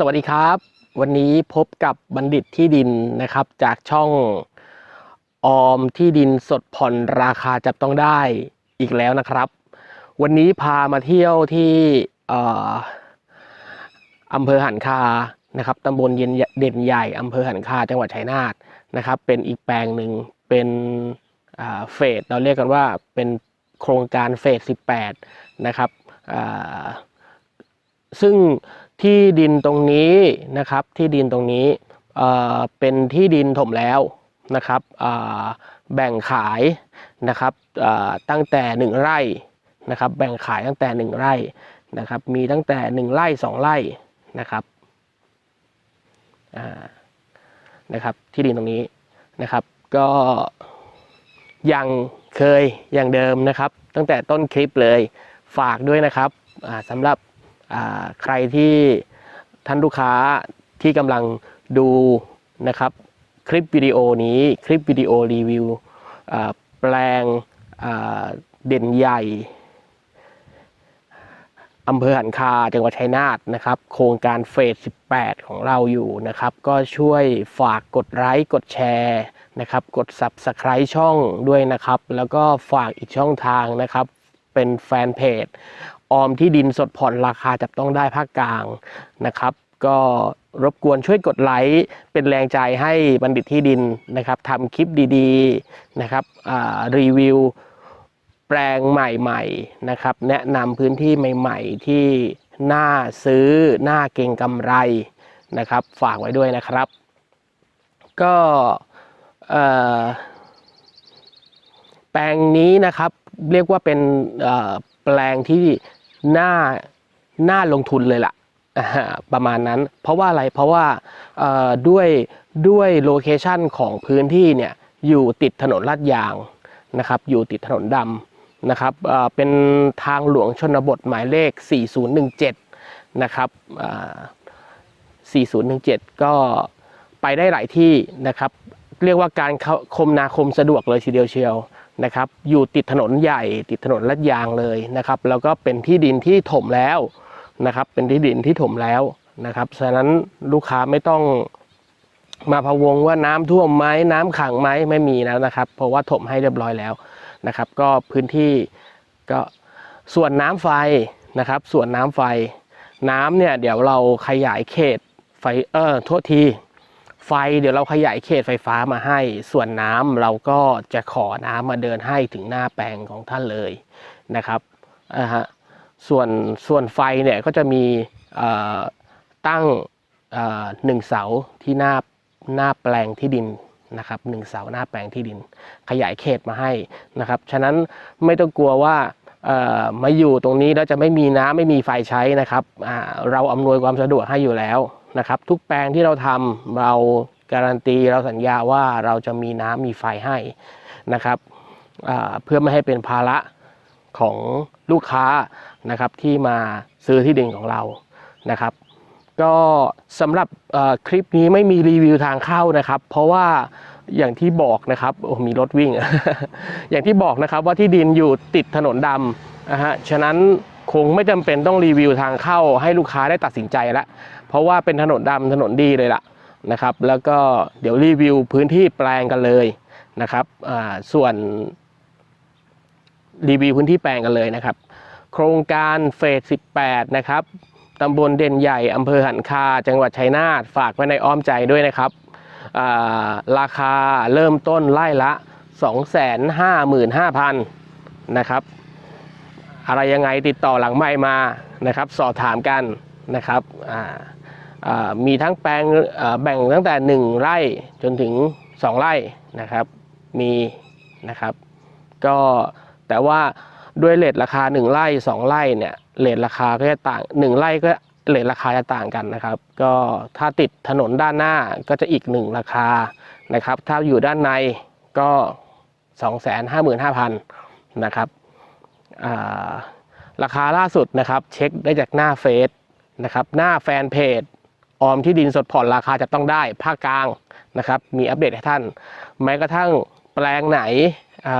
สวัสดีครับ วันนี้พบกับบัณฑิตที่ดินนะครับ จากช่องออมที่ดินสดผ่อนราคาจับต้องได้อีกแล้วนะครับ วันนี้พามาเที่ยวที่อออำเภอหันคานะครับตำบลเย็นเด่นใหญ่อำเภอหันคาจังหวัดชัยนาทนะครับ เป็นอีกแปลงหนึ่งเป็นเฟสเราเรียกกันว่าเป็นโครงการเฟส18นะครับซึ่ง ที่ดินตรงนี้นะครับที่ดินตรงนี้เอ่อเป็นที่ดินถมแล้วนะครับอ่าแบ่งขายนะครับอ่าตั้งแต่หนึ่งไร่นะครับแบ่งขายตั้งแต่หนึ่งไร่นะครับมีตั้งแต่หนึ่งไร่สองไร่นะครับอ่านะครับที่ดินตรงนี้นะครับก็ยังเคยอย่างเดิมนะครับ ตั้งแต่ต้นคลิปเลยฝากด้วยนะครับสำหรับ ใครที่ท่านลูกค้าที่กำลังดูนะครับคลิปวิดีโอนี้คลิปวิดีโอรีวิวแปลงเด่นใหญ่อำเภอหันคาจังหวัดชัยนาทนะครับ โครงการเฟส 18 ของเราอยู่นะครับ ก็ช่วยฝากกดไลค์กดแชร์นะครับ กด Subscribe ช่องด้วยนะครับ แล้วก็ฝากอีกช่องทางนะครับ เป็นแฟนเพจ ออมที่ดินสดผ่อนราคาจับต้องได้ภาคกลางนะครับ ก็รบกวนช่วยกดไลค์เป็นแรงใจให้บัณฑิตที่ดินนะครับทำคลิปดีๆนะครับอ่ารีวิวแปลงใหม่ๆนะครับ แนะนำพื้นที่ใหม่ ๆ ที่น่าซื้อน่าเก่งกำไรนะครับ ฝากไว้ด้วยนะครับ ก็อ่อแปลงนี้นะครับเรียกว่าเป็นอ่อแปลงที่ น่าน่าลงทุนเลยล่ะอ่าฮะประมาณนั้น เพราะว่าอะไรเพราะว่าด้วยด้วยโลเคชันของพื้นที่เนี่ยอยู่ติดถนนลาดยางนะครับอยู่ติดถนนดำนะครับเป็นทางหลวงชนบทหมายเลข 4017 นะครับ4017 ก็ไปได้หลายที่นะครับ เรียกว่าการคมนาคมสะดวกเลยทีเดียวเชียว นะครับ อยู่ติดถนนใหญ่ ติดถนนลาดยางเลยนะครับ แล้วก็เป็นที่ดินที่ถมแล้วนะครับ เป็นที่ดินที่ถมแล้วนะครับฉะนั้นลูกค้าไม่ต้องมาพะวงว่าน้ำท่วมไหมน้ำขังไหมไม่มีแล้วนะครับ เพราะว่าถมให้เรียบร้อยแล้วนะครับ ก็พื้นที่ก็ส่วนน้ำไฟนะครับ ส่วนน้ำไฟน้ำเนี่ยเดี๋ยวเราขยายเขตไฟเออโทษที ไฟเดี๋ยวเราขยายเขตไฟฟ้ามาให้ ส่วนน้ำเราก็จะขอน้ำมาเดินให้ถึงหน้าแปลงของท่านเลยนะครับอ่าฮะส่วนส่วนไฟเนี่ยก็จะมีตั้งหนึ่งเสาที่หน้าหน้าแปลงที่ดินนะครับหนึ่งเสาหน้าแปลงที่ดิน ขยายเขตมาให้นะครับฉะนั้นไม่ต้องกลัวว่ามาอยู่ตรงนี้แล้วจะไม่มีน้ำไม่มีไฟใช้นะครับเราอำนวยความสะดวกให้อยู่แล้ว นะครับ ทุกแปลงที่เราทำเราการันตีเราสัญญาว่าเราจะมีน้ำมีไฟให้นะครับเพื่อไม่ให้เป็นภาระของลูกค้านะครับที่มาซื้อที่ดินของเรานะครับ ก็สำหรับคลิปนี้ไม่มีรีวิวทางเข้านะครับ เพราะว่าอย่างที่บอกนะครับโอ้มีรถวิ่ง อย่างที่บอกนะครับว่าที่ดินอยู่ติดถนนดำนะฮะฉะนั้นคงไม่จำเป็นต้องรีวิวทางเข้าให้ลูกค้าได้ตัดสินใจแล้ว เพราะว่าเป็นถนนดำถนนดีเลยล่ะนะครับ แล้วก็เดี๋ยวรีวิวพื้นที่แปลงกันเลยนะครับส่วนรีวิวพื้นที่แปลงกันเลยนะครับ โครงการเฟส 18 นะครับตำบลเด่นใหญ่อำเภอหันคา จังหวัดชัยนาทฝากไว้ในอ้อมใจด้วยนะครับาราคาเริ่มต้นไล่ละ 255,000 นะครับ อะไรยังไงติดต่อหลังไม่มานะครับ สอบถามกันนะครับอ่า มีทั้งแปลงแบ่งตั้งแต่ 1 ไร่จนถึง 2 ไร่นะครับ มีนะครับ ก็แต่ว่าด้วยเลทราคา 1 ไร่ 2 ไร่เนี่ยเลทราคาก็จะต่าง 1 ไร่ก็เลทราคาจะต่างกันนะครับ ก็ถ้าติดถนนด้านหน้าก็จะอีก 1 ราคานะครับ ถ้าอยู่ด้านในก็ 255,000 นะครับราคาล่าสุดนะครับ เช็คได้จากหน้าเฟซนะครับหน้าแฟนเพจ ออมที่ดินสดผ่อนราคาจะต้องได้ภาคกลางนะครับ มีอัปเดตให้ท่าน แม้กระทั่งแปลงไหนอ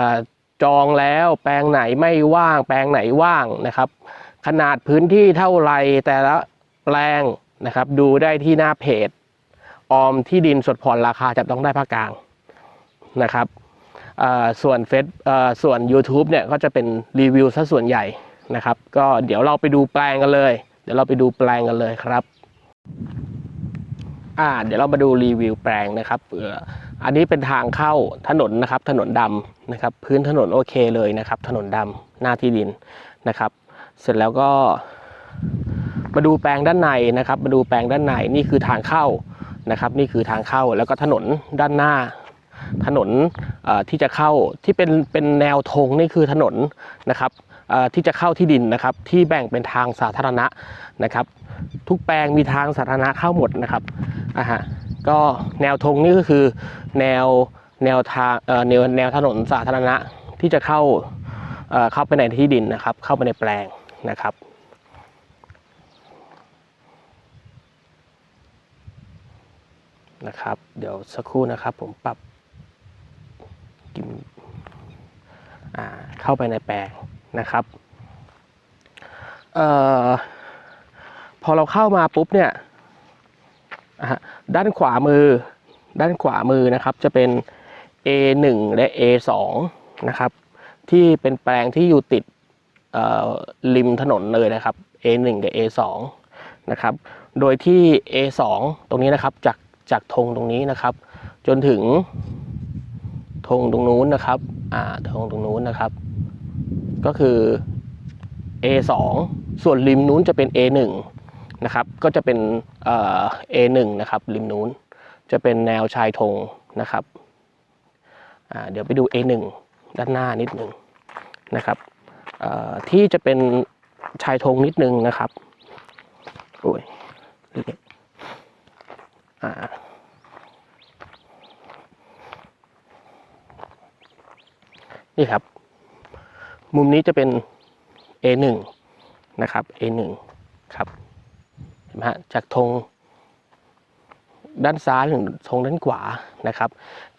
จองแล้วแปลงไหนไม่ว่าง แปลงไหนว่างนะครับ ขนาดพื้นที่เท่าไรแต่ละแปลงนะครับ ดูได้ที่หน้าเพจ ออมที่ดินสดผ่อนราคาจับต้องได้ภาคกลางนะครับส่วนเฟซส่วน YouTube เนี่ยก็จะเป็นรีวิวซะส่วนใหญ่นะครับ ก็เดี๋ยวเราไปดูแปลงกันเลย เดี๋ยวเราไปดูแปลงกันเลยครับ อ่าเดี๋ยวเรามาดูรีวิวแปลงนะครับเอออันนี้เป็นทางเข้าถนนนะครับ ถนนดำนะครับ พื้นถนนโอเคเลยนะครับ ถนนดำหน้าที่ดินนะครับ เสร็จแล้วก็มาดูแปลงด้านในนะครับ มาดูแปลงด้านในนี่คือทางเข้านะครับ นี่คือทางเข้าแล้วก็ถนนด้านหน้า ถนนที่จะเข้าที่เป็นเป็นแนวธงนี่คือถนนนะครับที่จะเข้าที่ดินนะครับ ที่แบ่งเป็นทางสาธารณะนะครับ ทุกแปลงมีทางสาธารณะเข้าหมดนะครับ อ่าฮะก็แนวธงนี่ก็คือแนวแนวทางเอ่อแนวแนวถนนสาธารณะที่จะเข้าเอ่อเข้าไปในที่ดินนะครับ เข้าไปในแปลงนะครับนะครับ เดี๋ยวสักครู่นะครับ ผมปรับกิมอ่าเข้าไปในแปลงนะครับเอ่อพอเราเข้ามาปุ๊บเนี่ยอะ ด้านขวามือ ด้านขวามือนะครับจะเป็น A1 และ A2 นะครับ ที่เป็นแปลงที่อยู่ติดริมถนนเลยนะครับ A1 กับ A2 นะครับ โดยที่ A2 ตรงนี้นะครับจากจากธงตรงนี้นะครับ จนถึงธงตรงนู้นนะครับอ่าธงตรงนู้นนะครับ ก็คือ A2 ส่วนริมนู้นจะเป็น A1 นะครับ ก็จะเป็นเอ่อ A1 นะครับริมนู้น จะเป็นแนวชายธงนะครับเดี๋ยวไปดู A1 ด้านหน้านิดนึงนะครับที่จะเป็นชายธงนิดนึงนะครับโอ้ยอ่านี่ครับ มุมนี้จะเป็น A1 นะครับ A1 ครับ นไหมฮะจากธงด้านซ้ายถึงธงด้านขวานะครับ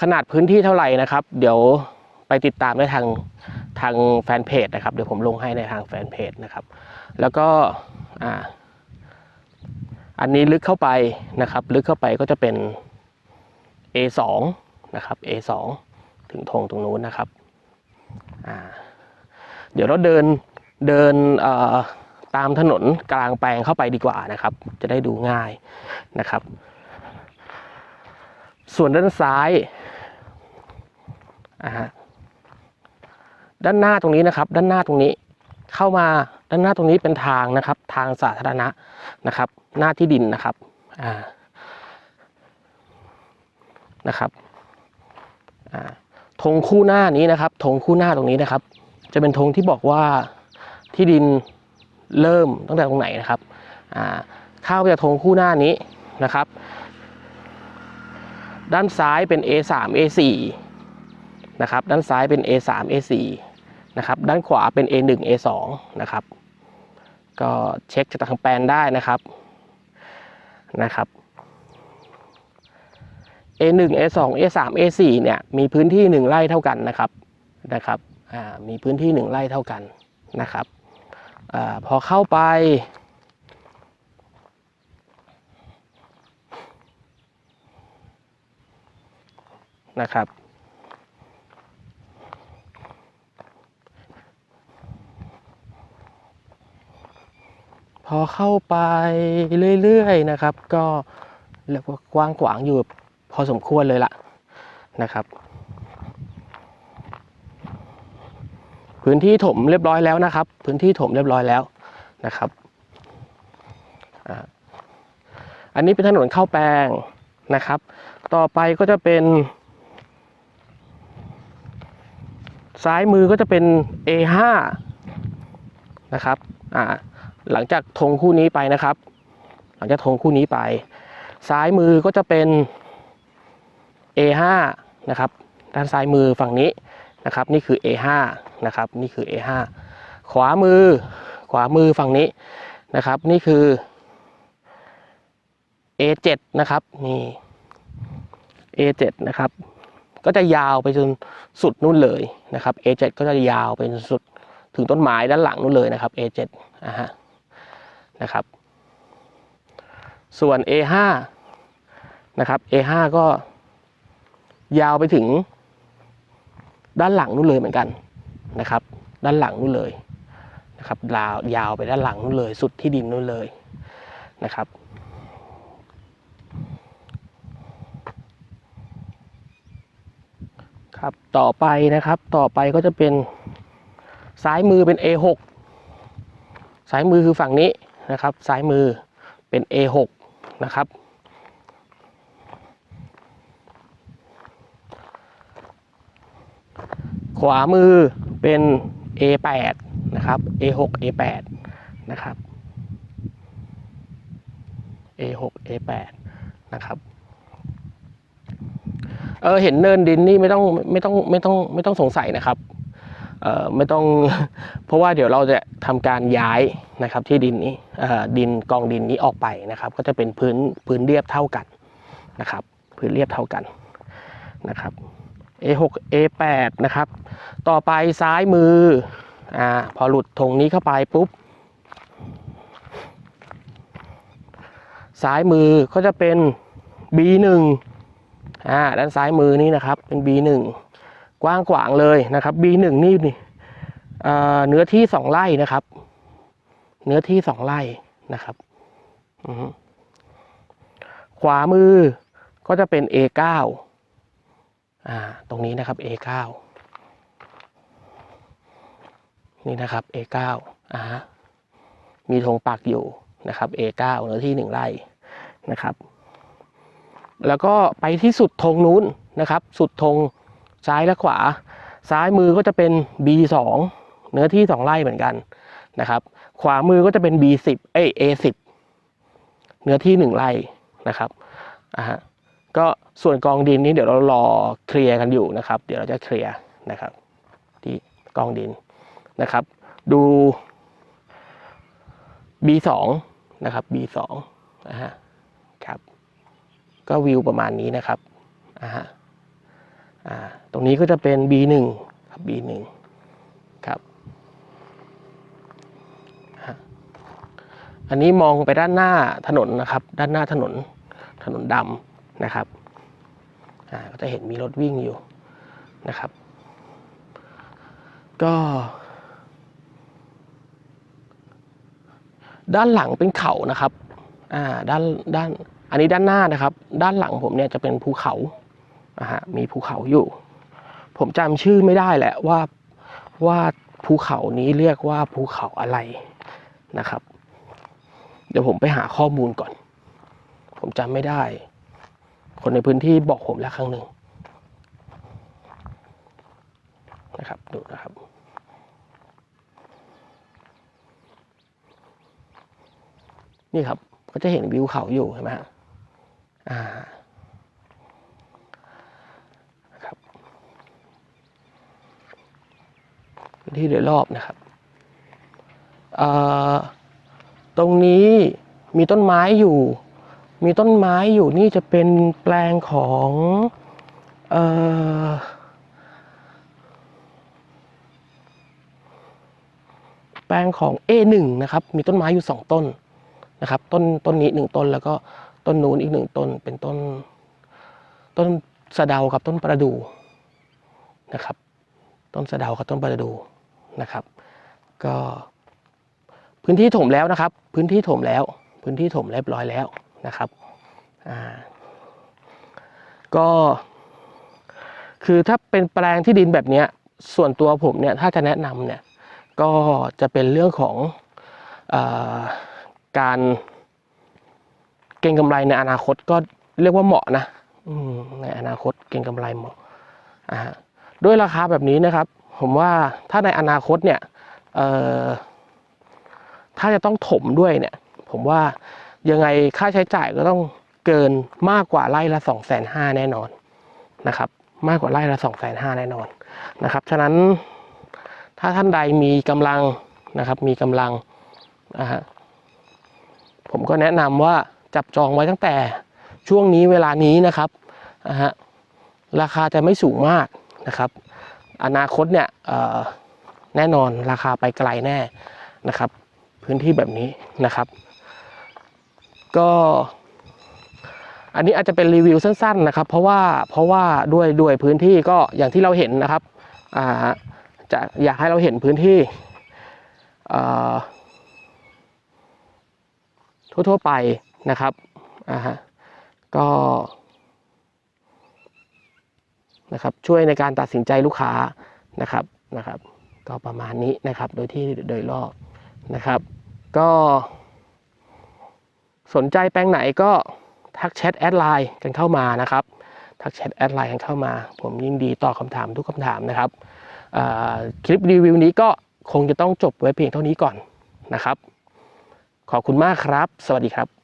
ขนาดพื้นที่เท่าไหร่นะครับ เดี๋ยวไปติดตามได้ทางทางแฟนเพจนะครับเดี๋ยวผมลงให้ในทางแฟนเพจนะครับ แล้วก็อ่าอันนี้ลึกเข้าไปนะครับ ลึกเข้าไปก็จะเป็น A2 นะครับ A2 ถึงธงตรงนู้นนะครับอ่าเดี๋ยวเราเดินเดินอ่อ ตามถนนกลางแปลงเข้าไปดีกว่านะครับ จะได้ดูง่ายนะครับ ส่วนด้านซ้ายอ่าด้านหน้าตรงนี้นะครับ ด้านหน้าตรงนี้เข้ามาด้านหน้าตรงนี้เป็นทางนะครับ ทางสาธารณะนะครับ หน้าที่ดินนะครับอ่านะครับอ่าธงคู่หน้านี้นะครับธงคู่หน้าตรงนี้นะครับ จะเป็นธงที่บอกว่าที่ดิน เริ่มตั้งแต่ตรงไหนนะครับอ่าเข้าจากธงคู่หน้านี้นะครับ ด้านซ้ายเป็น A3 A4 นะครับ ด้านซ้ายเป็น A3 A4 นะครับ ด้านขวาเป็น A1 A2 นะครับ ก็เช็คจากทางแปลนได้นะครับนะครับ A1 A2 A3 A4 เนี่ยมีพื้นที่ 1 ไร่เท่ากันนะครับนะครับอ่ามีพื้นที่ 1 ไร่เท่ากันนะครับ อพอเข้าไป นะครับ พอเข้าไปเรื่อยๆนะครับ ก็เรียกว่ากว้างขวางอยู่พอสมควรเลยล่ะนะครับ พื้นที่ถมเรียบร้อยแล้วนะครับ พื้นที่ถมเรียบร้อยแล้วนะครับอ่าอันนี้เป็นถนนเข้าแปลงนะครับ ต่อไปก็จะเป็น ซ้ายมือก็จะเป็น A5 นะครับอ่าหลังจากธงคู่นี้ไปนะครับ หลังจากธงคู่นี้ไป ซ้ายมือก็จะเป็น A5 นะครับ ด้านซ้ายมือฝั่งนี้ นะครับนี่คือ A5 นะครับนี่คือ A5 ขวามือขวามือฝั่งนี้นะครับนี่คือ A7 นะครับนี่ A7 นะครับก็จะยาวไปจนสุดนู่นเลยนะครับ A7 ก็จะยาวไปจนสุดถึงต้นไม้ด้านหลังนู่นเลยนะครับ A7 อะฮะนะครับ ส่วน A5 นะครับ A5 ก็ยาวไปถึง ด้านหลังนู่นเลยเหมือนกันนะครับ ด้านหลังนู่นเลยนะครับยาวยาวไปด้านหลังนู่นเลย สุดที่ดินนู่นเลยนะครับครับต่อไปนะครับต่อไปก็จะเป็นซ้ายมือเป็น A6 ซ้ายมือคือฝั่งนี้นะครับ ซ้ายมือเป็น A6 นะครับ ขวามือเป็น A8 นะครับ A6 A8 นะครับ A6 A8 นะครับเออเห็นเนินดินนี่ไม่ต้องไม่ต้องไม่ต้องไม่ต้องสงสัยนะครับเออไม่ต้องเพราะว่าเดี๋ยวเราจะทำการย้ายนะครับที่ดินนี้เออดินกองดินนี้ออกไปนะครับ ก็จะเป็นพื้นพื้นเรียบเท่ากันนะครับ พื้นเรียบเท่ากันนะครับ A6 A8 นะครับ ต่อไปซ้ายมืออ่าพอหลุดธงนี้เข้าไปปุ๊บ ซ้ายมือก็จะเป็น B1 อ่าด้านซ้ายมือนี่นะครับเป็น B1 กว้างขวางเลยนะครับ B1 นี่นี่เอ่อเนื้อที่สองไร่นะครับ เนื้อที่สองไร่นะครับขวามือก็จะเป็น A9 อ่าตรงนี้นะครับ A9 นี่นะครับ A9 อ่ามีธงปักอยู่นะครับ A9 เนื้อที่หนึ่งไร่นะครับ แล้วก็ไปที่สุดธงนู้นนะครับ สุดธงซ้ายและขวา ซ้ายมือก็จะเป็น B2 เนื้อที่ 2 ไร่เหมือนกันนะครับ ขวามือก็จะเป็น B10 เอ้ย A10 เนื้อที่ 1 ไร่นะครับอ่าฮะ ก็ส่วนกองดินนี้เดี๋ยวเรารอเคลียร์กันอยู่นะครับ เดี๋ยวเราจะเคลียร์นะครับ ที่กองดินนะครับ ดู B2 นะครับ B2 นะฮะครับก็วิวประมาณนี้นะครับอ่าฮะอ่าตรงนี้ก็จะเป็น B1 ครับ B1 ครับอันนี้มองไปด้านหน้าถนนนะครับ ด้านหน้าถนนถนนดำ นะครับก็จะเห็นมีรถวิ่งอยู่นะครับ ก็ ด้านหลังเป็นเขานะครับอ่าด้านด้านอันนี้ด้านหน้านะครับ ด้านหลังผมเนี่ยจะเป็นภูเขาอ่าฮะมีภูเขาอยู่ ผมจำชื่อไม่ได้แหละว่าว่าภูเขานี้เรียกว่าภูเขาอะไรนะครับ เดี๋ยวผมไปหาข้อมูลก่อน ผมจำไม่ได้ คนในพื้นที่บอกผมแล้วครั้งหนึ่งนะครับดูนะครับ นี่ครับก็จะเห็นวิวเขาอยู่ใช่ไหมฮะอ่าครับพื้นที่โดยรอบนะครับอ่าตรงนี้มีต้นไม้อยู่ มีต้นไม้อยู่นี่จะเป็นแปลงของเออแปลงของ A1 นะครับ มีต้นไม้อยู่สองต้นนะครับ ต้นต้นนี้หนึ่งต้นแล้วก็ต้นนู้นอีกหนึ่งต้น เป็นต้น ต้นสะเดากับต้นประดู่นะครับ ต้นสะเดากับต้นประดู่นะครับ ก็พื้นที่ถมแล้วนะครับ พื้นที่ถมแล้ว พื้นที่ถมเรียบร้อยแล้ว นะครับก็คือถ้าเป็นแปลงที่ดินแบบนี้ส่วนตัวผมเนี่ยถ้าจะแนะนำเนี่ยก็จะเป็นเรื่องของอการเก็งกำไรในอนาคตก็เรียกว่าเหมาะนะในอนาคตเก็งกำไรเหมาะด้วยราคาแบบนี้นะครับ ผมว่าถ้าในอนาคตเนี่ยถ้าจะต้องถมด้วยเนี่ย ผมว่า ยังไงค่าใช้จ่ายก็ต้องเกินมากกว่าไร่ละสองแสนห้าแน่นอนนะครับ มากกว่าไร่ละสองแสนห้าแน่นอนนะครับ ฉะนั้นถ้าท่านใดมีกำลังนะครับ มีกำลังอ่าฮะผมก็แนะนำว่าจับจองไว้ตั้งแต่ช่วงนี้เวลานี้นะครับนะฮะราคาจะไม่สูงมากนะครับ อนาคตเนี่ยแน่นอนราคาไปไกลแน่นะครับ พื้นที่แบบนี้นะครับ ก็อันนี้อาจจะเป็นรีวิวสั้นๆนะครับ เพราะว่าเพราะว่าด้วยด้วยพื้นที่ก็อย่างที่เราเห็นนะครับอ่าจะอยากให้เราเห็นพื้นที่ทั่วๆไปนะครับอ่าก็นะครับช่วยในการตัดสินใจลูกค้านะครับนะครับ ก็ประมาณนี้นะครับโดยที่โดยรอบนะครับ ก็ สนใจแปลงไหนก็ทักแชทแอดไลน์กันเข้ามานะครับ ทักแชทแอดไลน์กันเข้ามา ผมยินดีตอบคำถามทุกคำถามนะครับคลิปรีวิวนี้ก็คงจะต้องจบไว้เพียงเท่านี้ก่อนนะครับ ขอบคุณมากครับ สวัสดีครับ